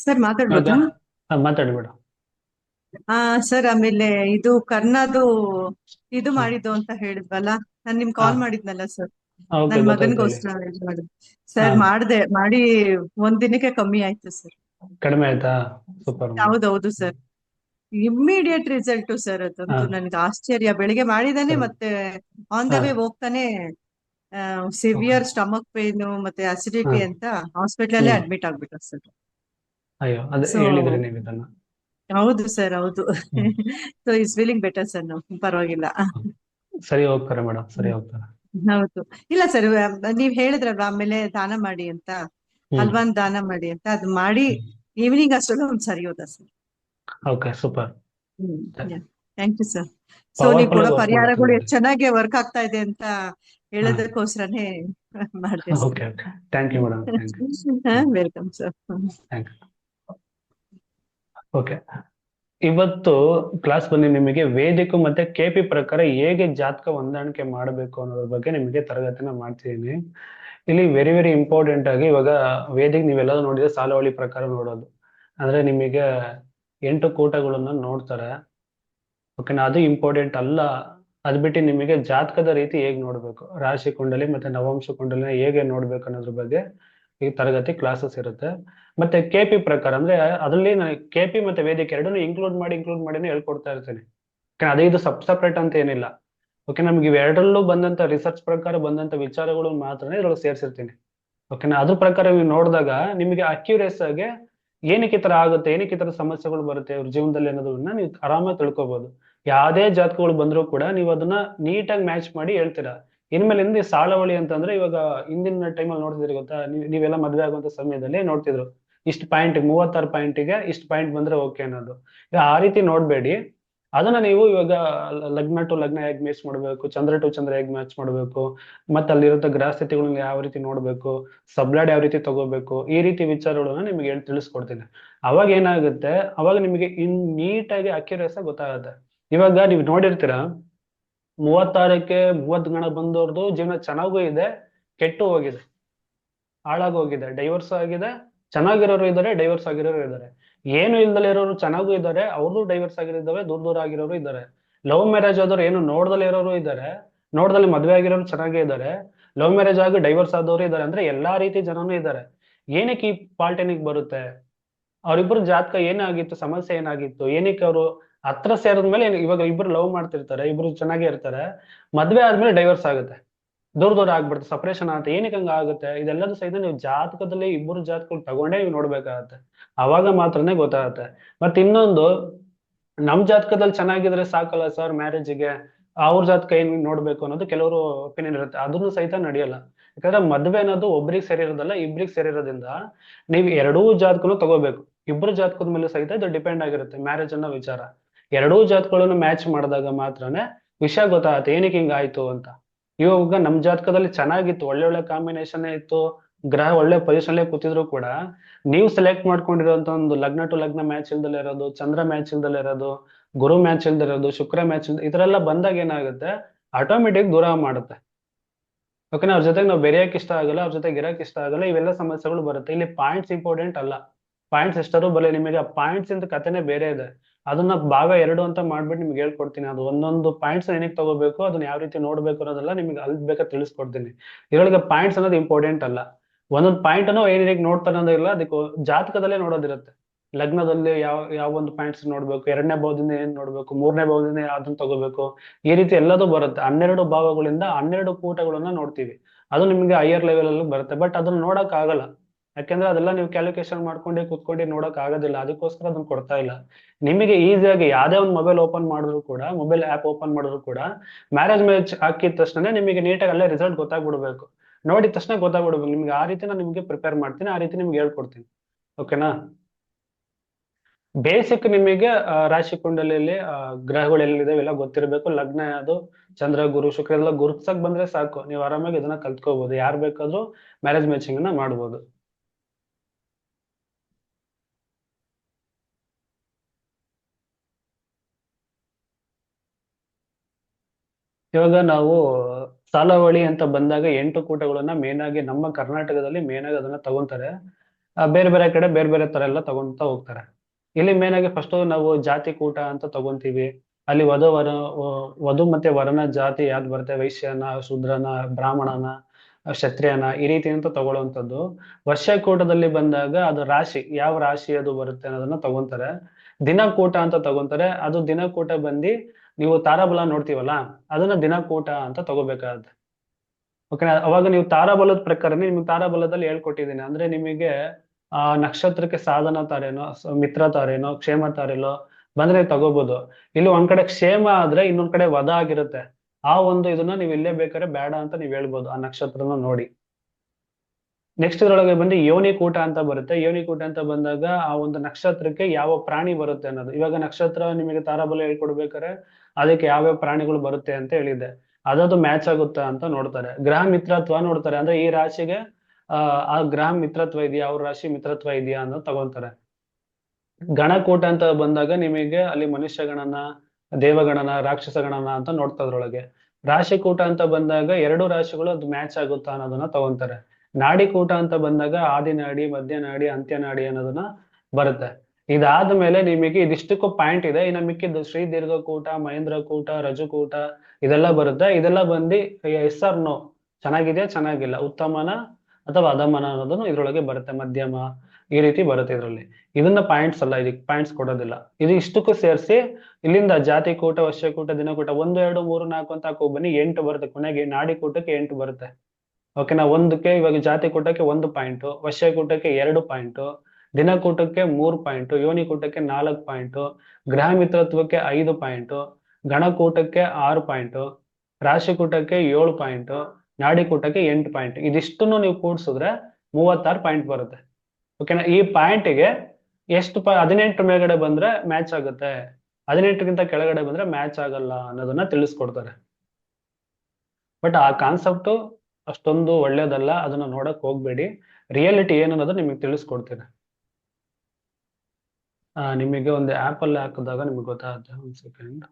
Sir ಮಾತಾಡ್ಬೋದಾ ಆ sir ಆಮೇಲೆ ಇದು ಕರ್ನಾದು ಇದು. ಮಾಡಿದ್ದು ಅಂತ ಹೇಳಿದ್ವಲ್ಲ ನಾನ್ ನಿಮ್ ಕಾಲ್ ಮಾಡಿದ್ನಲ್ಲ ಸರ್. ನನ್ನ ನನ್ ಮಗನ್ಗೋಸ್ಕರ ಇದು ಸರ್. ಮಾಡ್ದೆ ಮಾಡಿ ಒಂದ್ ದಿನಕ್ಕೆ ಕಮ್ಮಿ ಆಯ್ತು ಸರ್. ಕಡಿಮೆ ಆಯ್ತಾ? ಸೂಪರ್. ಹೌದೌದು ಸರ್. ಇಮ್ಮಿಡಿಯೇಟ್ ರಿಸಲ್ಟ್ ಸರ್ ಅದಂತೂ. ನನ್ಗೆ ಆಶ್ಚರ್ಯ. ಬೆಳಿಗ್ಗೆ ಮಾಡಿದಾನೆ ಮತ್ತೆ ಆನ್ ದ ವೇ ಹೋಗ್ತಾನೆ ಸಿವಿಯರ್ ಸ್ಟಮಕ್ ಪೇನ್ ಮತ್ತೆ ಅಸಿಡಿಟಿ ಅಂತ ಹಾಸ್ಪಿಟಲ್ ಅಲ್ಲೇ. ಅಡ್ಮಿಟ್ ಆಗ್ಬಿಟ್ಟ ಸರ್. ಅಯ್ಯೋ ಅದೇ So- ಹೇಳಿದ್ರಿ ನೀವು ಇದನ್ನ. ಹೌದು ಸರ್ ಹೌದು. ಹ್ಮ್. So is feeling better sir ನಾವು ಪರವಾಗಿಲ್ಲ. ಸರಿ ಹೋಗ್ತಾರೆ ಮೇಡಮ್ ಸರಿ ಹೋಗ್ತಾರೆ. ಹೌದು. ಇಲ್ಲ ಸರ್ ನೀವ್ ಹೇಳಿದ್ರಲ್ವಾ ಆಮೇಲೆ ದಾನ ಮಾಡಿ ಅಂತ? ಹ್ಮ್. ಹಲ್ವಾನ್ ದಾನ ಮಾಡಿ ಅಂತ? ಅದು ಮಾಡಿ ಈವ್ನಿಂಗ್ ಅಷ್ಟೊಂದು ಒಂದ್ ಸರಿ ಹೋದ sir. Okay super. Thank you sir so Powerful ನೀವು ಕೊಡೋ ಆಗಿ work ಪರಿಹಾರಗಳು ಎಷ್ಟು ಚೆನ್ನಾಗಿ ವರ್ಕ್ ಆಗ್ತಾ ಇದೆ ಅಂತ ಹೇಳೋದಕ್ಕೋಸ್ಕರನೇ ಮಾಡ್ತೀನಿ okay okay. Thank you madam thank you welcome sir thank you okay ಇವತ್ತು ಕ್ಲಾಸ್ ಬಂದು ನಿಮಗೆ ವೇದಿಕ ಮತ್ತೆ ಕೆಪಿ ಪ್ರಕಾರ ಹೇಗೆ ಜಾತಕ ಹೊಂದಾಣಿಕೆ ಮಾಡಬೇಕು ಅನ್ನೋದ್ರ ಬಗ್ಗೆ ನಿಮಗೆ ತರಗತಿನ ಮಾಡ್ತಿದ್ದೀನಿ. ಇಲ್ಲಿ ವೆರಿ ವೆರಿ ಇಂಪಾರ್ಟೆಂಟ್ ಆಗಿ ಇವಾಗ ವೇದಿಕ್ ನೀವೆಲ್ಲರೂ ನೋಡಿದ್ರೆ ಸಾಲವಳಿ ಪ್ರಕಾರ ನೋಡೋದು. ಅಂದ್ರೆ ನಿಮಗೆ ಎಂಟು ಕೂಟಗಳನ್ನ ನೋಡ್ತಾರೆ. ಓಕೆನಾ ಅದು ಇಂಪಾರ್ಟೆಂಟ್ ಅಲ್ಲ. ಅದ್ ಬಿಟ್ಟು ನಿಮಗೆ ಜಾತಕದ ರೀತಿ ಹೇಗ್ ನೋಡ್ಬೇಕು? ರಾಶಿ ಕುಂಡಲಿ ಮತ್ತೆ ನವಾಂಶ ಕುಂಡಲಿನ ಹೇಗೆ ನೋಡ್ಬೇಕು ಅನ್ನೋದ್ರ ಬಗ್ಗೆ ಈ ತರಗತಿ ಕ್ಲಾಸಸ್ ಇರುತ್ತೆ. ಮತ್ತೆ ಕೆಪಿ ಪ್ರಕಾರ ಅಂದ್ರೆ ಅದರಲ್ಲಿ ಕೆಪಿ ಮತ್ತೆ ವೇದಿಕೆ ಎರಡನ್ನೂ ಇನ್ಕ್ಲೂಡ್ ಮಾಡಿ ಇನ್ಕ್ಲೂಡ್ ಮಾಡಿನೇ ಹೇಳ್ಕೊಡ್ತಾ ಇರ್ತೀನಿ. ಯಾಕಂದ್ರೆ ಅದೇ ಇದು ಸಬ್ ಸಪ್ರೇಟ್ ಅಂತ ಏನಿಲ್ಲ. ಓಕೆ ನಮ್ಗೆ ಇವೆರಡರಲ್ಲೂ ಬಂದಂತ ರಿಸರ್ಚ್ ಪ್ರಕಾರ ಬಂದಂತ ವಿಚಾರಗಳು ಮಾತ್ರನೇ ಇದ್ರೊಳಗೆ ಸೇರಿಸಿರ್ತೀನಿ. ಓಕೆನಾ ಅದ್ರ ಪ್ರಕಾರ ನೀವು ನೋಡಿದಾಗ ನಿಮಗೆ ಅಕ್ಯುರೇಸ್ ಆಗಿ ಏನಕ್ಕೆ ಈ ತರ ಆಗುತ್ತೆ, ಏನಕ್ಕೆ ಈ ತರ ಸಮಸ್ಯೆಗಳು ಬರುತ್ತೆ ಅವ್ರ ಜೀವನದಲ್ಲಿ ಅನ್ನೋದನ್ನ ನೀವು ಆರಾಮಾಗಿ ತಿಳ್ಕೊಬಹುದು ಯಾವುದೇ ಜಾತಕಗಳು ಬಂದರೂ ಕೂಡ ನೀವು ಅದನ್ನ ನೀಟಾಗಿ ಮ್ಯಾಚ್ ಮಾಡಿ ಹೇಳ್ತೀರಾ. ಇನ್ಮೇಲಿಂದ ಹಿಂದೆ ಸಾಲವಳಿ ಅಂತಂದ್ರೆ ಇವಾಗ ಹಿಂದಿನ ಟೈಮಲ್ಲಿ ನೋಡ್ತಿದ್ರಿ ಗೊತ್ತಾ? ನೀವ್- ನೀವೆಲ್ಲ ಮದ್ವೆ ಆಗುವಂತ ಸಮಯದಲ್ಲಿ ನೋಡ್ತಿದ್ರು. ಇಷ್ಟು ಪಾಯಿಂಟ್ ಮೂವತ್ತಾರು ಪಾಯಿಂಟಿಗೆ ಇಷ್ಟು ಪಾಯಿಂಟ್ ಬಂದ್ರೆ ಓಕೆ ಅನ್ನೋದು. ಈಗ ಆ ರೀತಿ ನೋಡ್ಬೇಡಿ. ಅದನ್ನ ನೀವು ಇವಾಗ ಲಗ್ನ ಟು ಲಗ್ನ ಹೇಗ್ ಮ್ಯಾಚ್ ಮಾಡ್ಬೇಕು, ಚಂದ್ರ ಟು ಚಂದ್ರ ಹೇಗ್ ಮ್ಯಾಚ್ ಮಾಡ್ಬೇಕು, ಮತ್ತೆ ಅಲ್ಲಿರೋ ಗ್ರಹ ಸ್ಥಿತಿಗಳನ್ನ ಯಾವ ರೀತಿ ನೋಡ್ಬೇಕು, ಸಬ್ಲಾಡ್ ಯಾವ ರೀತಿ ತಗೋಬೇಕು, ಈ ರೀತಿ ವಿಚಾರಗಳನ್ನ ನಿಮಗೆ ಹೇಳಿ, ತಿಳಿಸ್ಕೊಡ್ತೀನಿ. ಅವಾಗ ಏನಾಗುತ್ತೆ? ಅವಾಗ ನಿಮಗೆ ಇನ್ ನೀಟಾಗಿ ಅಕ್ಯುರೇಸ್ ಗೊತ್ತಾಗುತ್ತೆ. ಇವಾಗ ನೀವು ನೋಡಿರ್ತೀರಾ? ಮೂವತ್ತಾರಕ್ಕೆ ಮೂವತ್ ಗಣ ಬಂದವ್ರದ್ದು ಜೀವನ ಚೆನ್ನಾಗೂ ಇದೆ, ಕೆಟ್ಟು ಹೋಗಿದೆ, ಹಾಳಾಗಿ ಹೋಗಿದೆ ಡೈವರ್ಸ್ ಆಗಿದೆ, ಚೆನ್ನಾಗಿರೋರು ಇದ್ದಾರೆ ಡೈವರ್ಸ್ ಆಗಿರೋರು ಇದ್ದಾರೆ. ಏನು ಇಲ್ದಲೆ ಇರೋರು ಚೆನ್ನಾಗೂ ಇದ್ದಾರೆ ಅವ್ರದ್ದು ಡೈವರ್ಸ್ ಆಗಿರಿದ್ದಾವೆ ದೂರ ದೂರ ಆಗಿರೋರು ಇದ್ದಾರೆ. ಲವ್ ಮ್ಯಾರೇಜ್ ಆದವ್ರು ಏನು ನೋಡ್ದಲೆ ಇರೋರು ಇದ್ದಾರೆ, ನೋಡ್ದಲ್ಲಿ ಮದ್ವೆ ಆಗಿರೋರು ಚೆನ್ನಾಗೇ ಇದ್ದಾರೆ. ಲವ್ ಮ್ಯಾರೇಜ್ ಆಗಿ ಡೈವರ್ಸ್ ಆದವರು ಇದ್ದಾರೆ ಅಂದ್ರೆ ಎಲ್ಲಾ ರೀತಿ ಜನನೂ ಇದ್ದಾರೆ. ಏನಕ್ಕೆ ಈ ಪಾಲ್ಟೆನಿಕ್ ಬರುತ್ತೆ? ಅವ್ರಿಬ್ರು ಜಾತಕ ಏನಾಗಿತ್ತು, ಸಮಸ್ಯೆ ಏನಾಗಿತ್ತು, ಏನಕ್ಕೆ ಅವರು ಹತ್ರ ಸೇರಿದ್ಮೇಲೆ ಇವಾಗ ಇಬ್ರು ಲವ್ ಮಾಡ್ತಿರ್ತಾರೆ, ಇಬ್ರು ಚೆನ್ನಾಗಿ ಇರ್ತಾರೆ, ಮದ್ವೆ ಆದ್ಮೇಲೆ ಡೈವರ್ಸ್ ಆಗುತ್ತೆ. ದೂರ ದೂರ ಆಗ್ಬಿಡುತ್ತೆ ಸಪರೇಷನ್ ಆಗುತ್ತೆ, ಏನಕ್ಕೆ ಹಂಗ ಆಗುತ್ತೆ? ಇದೆಲ್ಲದೂ ಸಹಿತ ನೀವು ಜಾತಕದಲ್ಲಿ ಇಬ್ಬರು ಜಾತಕಗಳು ತಗೊಂಡೇ ನೀವು ನೋಡ್ಬೇಕಾಗತ್ತೆ. ಅವಾಗ ಮಾತ್ರನೇ ಗೊತ್ತಾಗುತ್ತೆ. ಮತ್ತೆ ಇನ್ನೊಂದು, ನಮ್ ಜಾತಕದಲ್ಲಿ ಚೆನ್ನಾಗಿದ್ರೆ ಸಾಕಲ್ಲ ಸರ್ ಮ್ಯಾರೇಜ್ಗೆ ಅವ್ರ ಜಾತಕ ಏನ್ ನೋಡ್ಬೇಕು ಅನ್ನೋದು ಕೆಲವರು ಒಪಿನಿಯನ್ ಇರುತ್ತೆ. ಅದನ್ನು ಸಹಿತ ನಡೆಯಲ್ಲ. ಯಾಕಂದ್ರೆ ಮದ್ವೆ ಅನ್ನೋದು ಒಬ್ರಿಗೆ ಸೇರಿರೋದಲ್ಲ ಇಬ್ರಿಗೆ ಸೇರಿರೋದ್ರಿಂದ ನೀವು ಎರಡೂ ಜಾತಕನು ತಗೋಬೇಕು. ಇಬ್ರು ಜಾತಕದ ಮೇಲೆ ಸಹಿತ ಇದು ಡಿಪೆಂಡ್ ಆಗಿರುತ್ತೆ ಮ್ಯಾರೇಜ್ ಅನ್ನೋ ವಿಚಾರ. ಎರಡೂ ಜಾತಕಗಳನ್ನು ಮ್ಯಾಚ್ ಮಾಡಿದಾಗ ಮಾತ್ರನೇ ವಿಷಯ ಗೊತ್ತಾಗತ್ತೆ, ಏನಕ್ಕೆ ಹಿಂಗಾಯ್ತು ಅಂತ. ಇವಾಗ ನಮ್ ಜಾತಕದಲ್ಲಿ ಚೆನ್ನಾಗಿತ್ತು ಒಳ್ಳೆ ಒಳ್ಳೆ ಕಾಂಬಿನೇಷನ್ ಇತ್ತು, ಗ್ರಹ ಒಳ್ಳೆ ಪೊಸಿಷನ್ ಕೂತಿದ್ರು ಕೂಡ, ನೀವು ಸೆಲೆಕ್ಟ್ ಮಾಡ್ಕೊಂಡಿರೋಂತ ಒಂದು ಲಗ್ನ ಟು ಲಗ್ನ ಮ್ಯಾಚ್ ಇಲ್ದಲೆ ಇರೋದು, ಚಂದ್ರ ಮ್ಯಾಚ್ ಇಲ್ದಲೆ ಇರೋದು, ಗುರು ಮ್ಯಾಚ್ ಇಲ್ದೇ ಇರೋದು, ಶುಕ್ರ ಮ್ಯಾಚ್ ಇಲ್ದ ಇದರೆಲ್ಲ ಬಂದಾಗ ಏನಾಗುತ್ತೆ ಆಟೋಮೆಟಿಕ್ ದೂರ ಮಾಡುತ್ತೆ. ಓಕೆನಾ ಅವ್ರ ಜೊತೆಗೆ ನಾವು ಬೆರೆಯಕ್ಕೆ ಇಷ್ಟ ಆಗಲ್ಲ, ಅವ್ರ ಜೊತೆಗೆ ಇರಕ್ಕೆ ಇಷ್ಟ ಆಗಲ್ಲ, ಇವೆಲ್ಲ ಸಮಸ್ಯೆಗಳು ಬರುತ್ತೆ. ಇಲ್ಲಿ ಪಾಯಿಂಟ್ಸ್ ಇಂಪಾರ್ಟೆಂಟ್ ಅಲ್ಲ. ಪಾಯಿಂಟ್ಸ್ ಎಷ್ಟರೂ ಬರಲಿ, ನಿಮಗೆ ಆ ಪಾಯಿಂಟ್ಸ್ ಇಂದ ಕಥೆನೇ ಬೇರೆ ಇದೆ. ಅದನ್ನ ಭಾಗ ಎರಡು ಅಂತ ಮಾಡ್ಬಿಟ್ಟು ನಿಮ್ಗೆ ಹೇಳ್ಕೊಡ್ತೀನಿ. ಅದು ಒಂದೊಂದು ಪಾಯಿಂಟ್ಸ್ ಏನಕ್ಕೆ ತಗೋಬೇಕು, ಅದನ್ನ ಯಾವ ರೀತಿ ನೋಡ್ಬೇಕು ಅನ್ನೋದೆಲ್ಲ ನಿಮ್ಗೆ ಅಲ್ಲಿ ಬೇಕಾ ತಿಳಿಸ್ಕೊಡ್ತೀನಿ. ಇದ್ರೊಳಗೆ ಪಾಯಿಂಟ್ಸ್ ಅನ್ನೋದು ಇಂಪಾರ್ಟೆಂಟ್ ಅಲ್ಲ. ಒಂದೊಂದು ಪಾಯಿಂಟ್ ಅನ್ನು ಏನೇನಕ್ಕೆ ನೋಡ್ತಾರೆ ಅನ್ನೋದಿಲ್ಲ ಅದಕ್ಕೆ ಜಾತಕದಲ್ಲೇ ನೋಡೋದಿರುತ್ತೆ. ಲಗ್ನದಲ್ಲಿ ಯಾವ ಯಾವ ಒಂದು ಪಾಯಿಂಟ್ಸ್ ನೋಡ್ಬೇಕು, ಎರಡನೇ ಭಾವದಿಂದ ಏನ್ ನೋಡ್ಬೇಕು, ಮೂರನೇ ಭಾವದಿಂದ ಅದನ್ನ ತಗೋಬೇಕು, ಈ ರೀತಿ ಎಲ್ಲದೂ ಬರುತ್ತೆ. ಹನ್ನೆರಡು ಭಾವಗಳಿಂದ ಹನ್ನೆರಡು ಕೂಟಗಳನ್ನ ನೋಡ್ತೀವಿ. ಅದು ನಿಮ್ಗೆ ಹೈಯರ್ ಲೆವೆಲ್ ಅಲ್ಲಿ ಬರುತ್ತೆ ಬಟ್ ಅದನ್ನ ನೋಡಕ್ ಆಗಲ್ಲ ಯಾಕೆಂದ್ರೆ ಅದೆಲ್ಲ ನೀವು ಕ್ಯಾಲ್ಕುಲೇಷನ್ ಮಾಡ್ಕೊಂಡೆ ಕುತ್ಕೊಂಡು ನೋಡಕ್ ಆಗೋದಿಲ್ಲ. ಅದಕ್ಕೋಸ್ಕರ ಅದನ್ನ ಕೊಡ್ತಾ ಇಲ್ಲ. ನಿಮಗೆ ಈಸಿಯಾಗಿ ಯಾವ್ದೇ ಒಂದು ಮೊಬೈಲ್ ಓಪನ್ ಮಾಡಿದ್ರು ಕೂಡ ಮೊಬೈಲ್ ಆಪ್ ಓಪನ್ ಮಾಡಿದ್ರು ಕೂಡ ಮ್ಯಾರೇಜ್ ಮ್ಯಾಚ್ ಹಾಕಿದ ತಕ್ಷಣ ನಿಮಗೆ ನೀಟಾಗಿ ಅಲ್ಲೇ ರಿಸಲ್ಟ್ ಗೊತ್ತಾಗ್ಬಿಡ್ಬೇಕು. ನೋಡಿದ ತಕ್ಷಣ ಗೊತ್ತಾಗ್ಬಿಡ್ಬೇಕು. ನಿಮ್ಗೆ ಆ ರೀತಿ ನಾನು ನಿಮಗೆ ಪ್ರಿಪೇರ್ ಮಾಡ್ತೀನಿ, ಆ ರೀತಿ ನಿಮ್ಗೆ ಹೇಳ್ಕೊಡ್ತೀನಿ. ಓಕೆನಾ ಬೇಸಿಕ್ ನಿಮಗೆ ರಾಶಿ ಕುಂಡಲಿಯಲ್ಲಿ ಗ್ರಹಗಳು ಎಲ್ಲಿದಾವೆ ಎಲ್ಲ ಗೊತ್ತಿರಬೇಕು. ಲಗ್ನ ಅದು ಚಂದ್ರ, ಗುರು, ಶುಕ್ರ ಎಲ್ಲ ಗುರುತಿಸಕ್ ಬಂದ್ರೆ ಸಾಕು. ನೀವು ಆರಾಮಾಗಿ ಇದನ್ನ ಕಲ್ತ್ಕೋಬಹುದು ಯಾರು ಬೇಕಾದ್ರೂ ಮ್ಯಾರೇಜ್ ಮ್ಯಾಚಿಂಗ್ ಅನ್ನ ಮಾಡ್ಬೋದು. ಇವಾಗ ನಾವು ಸಾಲಾವಳಿ ಅಂತ ಬಂದಾಗ ಎಂಟು ಕೂಟಗಳನ್ನ ಮೇನ್ ಆಗಿ ನಮ್ಮ ಕರ್ನಾಟಕದಲ್ಲಿ ಮೇನ್ ಆಗಿ ಅದನ್ನ ತಗೊಂತಾರೆ. ಬೇರೆ ಬೇರೆ ಕಡೆ ಬೇರೆ ಬೇರೆ ತರ ಎಲ್ಲ ತಗೊಂತ ಹೋಗ್ತಾರೆ. ಇಲ್ಲಿ ಮೇನ್ ಆಗಿ ಫಸ್ಟ್ ನಾವು ಜಾತಿ ಕೂಟ ಅಂತ ತಗೊಂತೀವಿ. ಅಲ್ಲಿ ವಧು ವರ ವಧು ಮತ್ತೆ ವರನ ಜಾತಿ ಯಾವ್ದು ಬರುತ್ತೆ? ವೈಶ್ಯನ, ಶೂದ್ರನ, ಬ್ರಾಹ್ಮಣನ, ಕ್ಷತ್ರಿಯನ ಈ ರೀತಿ ಅಂತ ತಗೊಳ್ಳುವಂಥದ್ದು. ವರ್ಷಕೂಟದಲ್ಲಿ ಬಂದಾಗ ಅದು ರಾಶಿ, ಯಾವ ರಾಶಿ ಅದು ಬರುತ್ತೆ ಅನ್ನೋದನ್ನ ತಗೊಂತಾರೆ. ದಿನಕೂಟ ಅಂತ ತಗೊಂತಾರೆ. ಅದು ದಿನಕೂಟ ಬಂದು ನೀವು ತಾರಾಬಲ ನೋಡ್ತೀವಲ್ಲ, ಅದನ್ನ ದಿನಕೂಟ ಅಂತ ತಗೋಬೇಕಾಗತ್ತೆ. ಓಕೆನಾ ಅವಾಗ ನೀವು ತಾರಾಬಲದ ಪ್ರಕಾರನೇ ನಿಮ್ಗೆ ತಾರಾಬಲದಲ್ಲಿ ಹೇಳ್ಕೊಟ್ಟಿದ್ದೀನಿ. ಅಂದ್ರೆ ನಿಮಗೆ, ಆ, ನಕ್ಷತ್ರಕ್ಕೆ ಸಾಧನ ತಾರೇನೋ ಮಿತ್ರ ತಾರೇನೋ, ಕ್ಷೇಮ ತಾರೇನೋ ಬಂದ್ರೆ ತಗೋಬಹುದು ಇಲ್ಲಿ ಒಂದ್ ಕಡೆ ಕ್ಷೇಮ ಆದ್ರೆ ಇನ್ನೊಂದ್ ಕಡೆ ವಧ ಆಗಿರುತ್ತೆ. ಆ ಒಂದು ಇದನ್ನ ನೀವು ಇಲ್ಲೇ ಬೇಕಾದ್ರೆ ಬೇಡ ಅಂತ ನೀವು ಹೇಳ್ಬೋದು ಆ ನಕ್ಷತ್ರನ ನೋಡಿ. ನೆಕ್ಸ್ಟ್ ಇದ್ರೊಳಗೆ ಬಂದು ಯೋನಿ ಕೂಟ ಅಂತ ಬರುತ್ತೆ. ಯೋನಿ ಕೂಟ ಅಂತ ಬಂದಾಗ ಆ ಒಂದು ನಕ್ಷತ್ರಕ್ಕೆ ಯಾವ ಪ್ರಾಣಿ ಬರುತ್ತೆ ಅನ್ನೋದು. ಇವಾಗ ನಕ್ಷತ್ರ ನಿಮಗೆ ತಾರಾಬಲ ಹೇಳ್ಕೊಡ್ಬೇಕಾದ್ರೆ ಅದಕ್ಕೆ ಯಾವ್ಯಾವ ಪ್ರಾಣಿಗಳು ಬರುತ್ತೆ ಅಂತ ಹೇಳಿದ್ದೆ. ಅದದು ಮ್ಯಾಚ್ ಆಗುತ್ತಾ ಅಂತ ನೋಡ್ತಾರೆ. ಗ್ರಹ ಮಿತ್ರತ್ವ ನೋಡ್ತಾರೆ. ಅಂದ್ರೆ ಈ ರಾಶಿಗೆ, ಆ ಗ್ರಹ ಮಿತ್ರತ್ವ ಇದೆಯಾ? ಅವ್ರ ರಾಶಿ ಮಿತ್ರತ್ವ ಇದೆಯಾ ಅನ್ನೋ ತಗೊಂತಾರೆ ಗಣಕೂಟ ಅಂತ ಬಂದಾಗ ನಿಮಗೆ ಅಲ್ಲಿ ಮನುಷ್ಯ ಗಣನ ದೇವಗಣನ ರಾಕ್ಷಸ ಗಣನ ಅಂತ ನೋಡ್ತಾ ಅದ್ರೊಳಗೆ ರಾಶಿ ಕೂಟ ಅಂತ ಬಂದಾಗ ಎರಡು ರಾಶಿಗಳು ಅದು ಮ್ಯಾಚ್ ಆಗುತ್ತಾ ಅನ್ನೋದನ್ನ ತಗೊಂತಾರೆ ನಾಡಿ ಕೂಟ ಅಂತ ಬಂದಾಗ ಆದಿನಾಡಿ, ಮಧ್ಯನಾಡಿ ಮಧ್ಯ ನಾಡಿ ಅಂತ್ಯ ನಾಡಿ ಅನ್ನೋದನ್ನ ಬರುತ್ತೆ. ಇದಾದ್ಮೇಲೆ ನಿಮಗೆ ಇದಿಷ್ಟಕ್ಕೂ ಪಾಯಿಂಟ್ ಇದೆ. ಇನ್ನು ಮಿಕ್ಕಿದ್ದು ಶ್ರೀ ದೀರ್ಘಕೂಟ ಮಹೇಂದ್ರ ಕೂಟ ರಜಕೂಟ ಇದೆಲ್ಲ ಬರುತ್ತೆ. ಇದೆಲ್ಲ ಬಂದು ಎಸ್ ಆರ್ ನೋ, ಚೆನ್ನಾಗಿದೆಯಾ, ಚೆನ್ನಾಗಿಲ್ಲ? ಉತ್ತಮನ ಅಥವಾ ಅಧಮನ ಅನ್ನೋದನ್ನು ಇದ್ರೊಳಗೆ ಬರುತ್ತೆ. ಮಧ್ಯಮ ಈ ರೀತಿ ಬರುತ್ತೆ ಇದರಲ್ಲಿ. ಇದನ್ನ ಪಾಯಿಂಟ್ಸ್ ಅಲ್ಲ, ಇದಕ್ಕೆ ಪಾಯಿಂಟ್ಸ್ ಕೊಡೋದಿಲ್ಲ. ಇದು ಇಷ್ಟಕ್ಕೂ ಸೇರಿಸಿ, ಇಲ್ಲಿಂದ ಜಾತಿ ಕೂಟ ವಶ್ಯಕೂಟ ದಿನಕೂಟ ಒಂದು, ಎರಡು, ಮೂರು, ನಾಲ್ಕು ಅಂತ ಹಾಕೋ ಬನ್ನಿ, ಎಂಟು ಬರುತ್ತೆ. ಕೊನೆಗೆ ನಾಡಿ ಕೂಟಕ್ಕೆ ಎಂಟು ಬರುತ್ತೆ. ಓಕೆನಾ ಒಂದಕ್ಕೆ, ಇವಾಗ ಜಾತಿ ಕೂಟಕ್ಕೆ ಒಂದು ಪಾಯಿಂಟ್ ವಶ್ಯ ಕೂಟಕ್ಕೆ ಎರಡು ಪಾಯಿಂಟ್ ದಿನಕೂಟಕ್ಕೆ ಮೂರು ಪಾಯಿಂಟ್, ಯೋನಿ ಕೂಟಕ್ಕೆ ನಾಲ್ಕು ಪಾಯಿಂಟ್ ಗ್ರಹ ಮಿತ್ರತ್ವಕ್ಕೆ ಐದು ಪಾಯಿಂಟ್ ಗಣಕೂಟಕ್ಕೆ ಆರು ಪಾಯಿಂಟ್ ರಾಶಿಕೂಟಕ್ಕೆ ಏಳು ಪಾಯಿಂಟ್ ನಾಡಿಕೂಟಕ್ಕೆ ಎಂಟು ಪಾಯಿಂಟ್. ಇದಿಷ್ಟನ್ನು ನೀವು ಕೂಡಿಸಿದ್ರೆ ಮೂವತ್ತಾರು ಪಾಯಿಂಟ್ ಬರುತ್ತೆ. ಓಕೆನಾ ಈ ಪಾಯಿಂಟಿಗೆ ಎಷ್ಟು ಪ, ಹದಿನೆಂಟು ಮೇಲ್ಗಡೆ ಬಂದ್ರೆ ಮ್ಯಾಚ್ ಆಗುತ್ತೆ. ಹದಿನೆಂಟಕ್ಕಿಂತ ಕೆಳಗಡೆ ಬಂದ್ರೆ ಮ್ಯಾಚ್ ಆಗಲ್ಲ ಅನ್ನೋದನ್ನ ತಿಳಿಸ್ಕೊಡ್ತಾರೆ. ಬಟ್ ಆ ಕಾನ್ಸೆಪ್ಟ್ ಅಷ್ಟೊಂದು ಒಳ್ಳೇದಲ್ಲ, ಅದನ್ನ ನೋಡಕ್ ಹೋಗ್ಬೇಡಿ. ರಿಯಾಲಿಟಿ ಏನು ಅನ್ನೋದು ನಿಮಗೆ ತಿಳಿಸ್ಕೊಡ್ತೀನಿ. ನಿಮಗೆ ಒಂದು ಆ್ಯಪ್ ಅಲ್ಲಿ ಹಾಕಿದಾಗ ನಿಮಗೆ ಗೊತ್ತಾಗುತ್ತೆ ಒಂದು ಸೆಕೆಂಡ್